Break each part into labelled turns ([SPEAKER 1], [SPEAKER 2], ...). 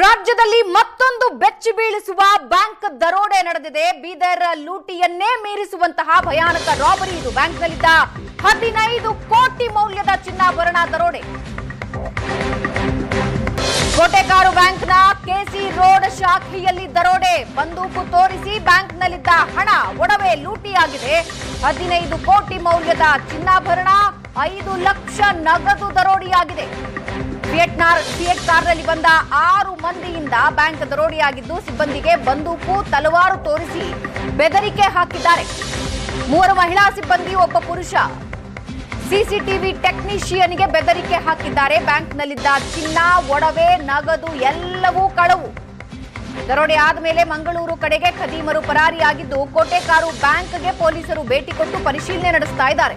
[SPEAKER 1] ರಾಜ್ಯದಲ್ಲಿ ಮತ್ತೊಂದು ಬೆಚ್ಚಿ ಬೀಳಿಸುವ ಬ್ಯಾಂಕ್ ದರೋಡೆ ನಡೆದಿದೆ. ಬೀದರ್ ಲೂಟಿಯನ್ನೇ ಮೀರಿಸುವಂತಹ ಭಯಾನಕ ರಾಬರಿ ಇದು. ಬ್ಯಾಂಕ್ನಲ್ಲಿದ್ದ ಹದಿನೈದು ಕೋಟಿ ಮೌಲ್ಯದ ಚಿನ್ನಾಭರಣ ದರೋಡೆ. ಕೋಟೆಕಾರು ಬ್ಯಾಂಕ್ನ ಕೆಸಿ ರೋಡ್ ಶಾಖೆಯಲ್ಲಿ ದರೋಡೆ. ಬಂದೂಕು ತೋರಿಸಿ ಬ್ಯಾಂಕ್ನಲ್ಲಿದ್ದ ಹಣ ಒಡವೆ ಲೂಟಿಯಾಗಿದೆ. ಹದಿನೈದು ಕೋಟಿ ಮೌಲ್ಯದ ಚಿನ್ನಾಭರಣ ಐದು ಲಕ್ಷ ನಗದು ದರೋಡಿಯಾಗಿದೆ. ವಿಯೆಟ್ನಾರ್ ಫಿಯಟ್ ಕಾರ್ನಲ್ಲಿ ಬಂದ ಆರು ಮಂದಿಯಿಂದ ಬ್ಯಾಂಕ್ ದರೋಡೆಯಾಗಿದ್ದು ಸಿಬ್ಬಂದಿಗೆ ಬಂದೂಕು ತಲವಾರು ತೋರಿಸಿ ಬೆದರಿಕೆ ಹಾಕಿದ್ದಾರೆ. ಮೂವರು ಮಹಿಳಾ ಸಿಬ್ಬಂದಿ, ಒಬ್ಬ ಪುರುಷ. ಸಿಸಿಟಿವಿ ಟೆಕ್ನಿಷಿಯನ್ಗೆ ಬೆದರಿಕೆ ಹಾಕಿದ್ದಾರೆ. ಬ್ಯಾಂಕ್ನಲ್ಲಿದ್ದ ಚಿನ್ನ, ಒಡವೆ, ನಗದು ಎಲ್ಲವೂ ಕಳವು. ದರೋಡೆ ಆದಮೇಲೆ ಮಂಗಳೂರು ಕಡೆಗೆ ಖದೀಮರು ಪರಾರಿಯಾಗಿದ್ದು, ಕೋಟೆಕಾರು ಬ್ಯಾಂಕ್ಗೆ ಪೊಲೀಸರು ಭೇಟಿ ಕೊಟ್ಟು ಪರಿಶೀಲನೆ ನಡೆಸ್ತಾ ಇದ್ದಾರೆ.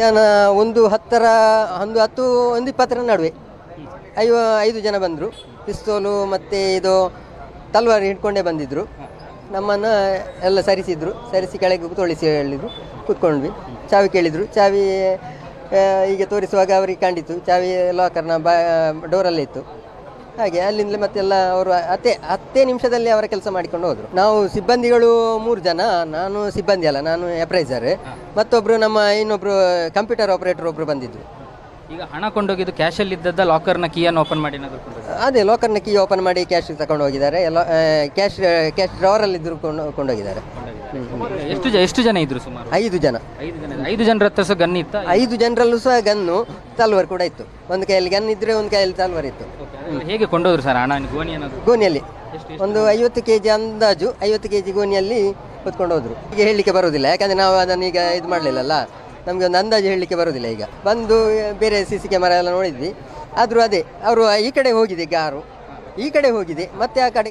[SPEAKER 2] ಮಧ್ಯಾಹ್ನ ಒಂದು ಹತ್ತರ, ಒಂದು ಹತ್ತು, ಒಂದು ಇಪ್ಪತ್ತರ ನಡುವೆ ಐವ, ಐದು ಜನ ಬಂದರು. ಪಿಸ್ತೋಲು ಮತ್ತು ಇದು ತಲ್ವಾರ್ ಹಿಡ್ಕೊಂಡೇ ಬಂದಿದ್ದರು ನಮ್ಮನ್ನು ಎಲ್ಲ ಸರಿಸಿದ್ರು. ಸರಿಸಿ ಕೆಳಗೆ ತೋಳಿಸಿ ಹೇಳಿದರು. ಕೂತ್ಕೊಂಡ್ವಿ. ಚಾವಿ ಕೇಳಿದರು. ಚಾವಿ ಈಗ ತೋರಿಸುವಾಗ ಅವರಿಗೆ ಕಂಡಿತು ಚಾವಿ ಲಾಕರ್ನ ಬಾ ಡೋರಲ್ಲೇ ಇತ್ತು. ಹಾಗೆ ಅಲ್ಲಿಂದಲೇ ಮತ್ತೆಲ್ಲ ಅವರು ಅತ್ತೆ ಹತ್ತೇ ನಿಮಿಷದಲ್ಲಿ ಅವರ ಕೆಲಸ ಮಾಡಿಕೊಂಡು ಹೋದರು. ನಾವು ಸಿಬ್ಬಂದಿಗಳು ಮೂರು ಜನ ನಾನು ಸಿಬ್ಬಂದಿ ಅಲ್ಲ ನಾನು ಅಪ್ರೈಸರ್ ಮತ್ತೊಬ್ಬರು ನಮ್ಮ ಇನ್ನೊಬ್ಬರು ಕಂಪ್ಯೂಟರ್ ಆಪರೇಟರ್ ಒಬ್ಬರು ಬಂದಿದ್ದರು
[SPEAKER 3] ಈಗ ಹಣ ಕೊಂಡೋಗಿದ್ದು ಕ್ಯಾಶಲ್ಲಿ ಇದ್ದದ್ದ ಲಾಕರ್ನ ಕೀಯನ್ನು ಓಪನ್ ಮಾಡಿ?
[SPEAKER 2] ಅದೇ ಲಾಕರ್ನ ಕೀ ಓಪನ್ ಮಾಡಿ ಕ್ಯಾಶ್ ತಗೊಂಡು ಹೋಗಿದ್ದಾರೆ. ಎಲ್ಲ ಕ್ಯಾಶ್ ಕ್ಯಾಶ್ ಡ್ರಾವರಲ್ಲಿ ಇದ್ರು ಕೊಂಡು ಕೊಂಡೋಗಿದ್ದಾರೆ.
[SPEAKER 3] ಎಷ್ಟು ಜ ಎಷ್ಟು ಜನ ಇದ್ರು ಸುಮಾರು?
[SPEAKER 2] ಐದು ಜನ.
[SPEAKER 3] ಐದು ಜನ ಐದು ಜನರ ಹತ್ರ ಸಹ ಗನ್ ಇತ್ತು?
[SPEAKER 2] ಐದು ಜನರಲ್ಲೂ ಸಹ ಗನ್ನು ತಲ್ವಾರ್ ಕೂಡ ಇತ್ತು. ಒಂದು ಕೈಯಲ್ಲಿ ಗನ್ ಇದ್ರೆ ಒಂದು ಕೈಯಲ್ಲಿ ತಲ್ವಾರ್ ಇತ್ತು.
[SPEAKER 3] ಹೇಗೆ ಕೊಂಡೋದ್ರು ಸರ್ ಹಣ ಗೋಣಿ ಅನ್ನೋದು?
[SPEAKER 2] ಗೋಣಿಯಲ್ಲಿ. ಒಂದು ಐವತ್ತು ಕೆ ಜಿ ಅಂದಾಜು ಐವತ್ತು ಕೆ ಜಿ ಗೋಣಿಯಲ್ಲಿ ಹೊತ್ಕೊಂಡು ಹೋದ್ರು ಈಗ ಹೇಳಲಿಕ್ಕೆ ಬರೋದಿಲ್ಲ ಯಾಕಂದ್ರೆ ನಾವು ಅದನ್ನು ಈಗ ಇದು ಮಾಡಲಿಲ್ಲಲ್ಲ. ನಮಗೆ ಒಂದು ಅಂದಾಜು ಹೇಳಲಿಕ್ಕೆ ಬರೋದಿಲ್ಲ ಈಗ. ಬಂದು ಬೇರೆ ಸಿ ಸಿ ಕ್ಯಾಮರಾ ಎಲ್ಲ ನೋಡಿದ್ವಿ. ಆದರೂ ಅದೇ ಅವರು ಈ ಕಡೆ ಹೋಗಿದೆ ಗಾರು. ಈ ಕಡೆ ಹೋಗಿದೆ ಮತ್ತೆ ಆ ಕಡೆ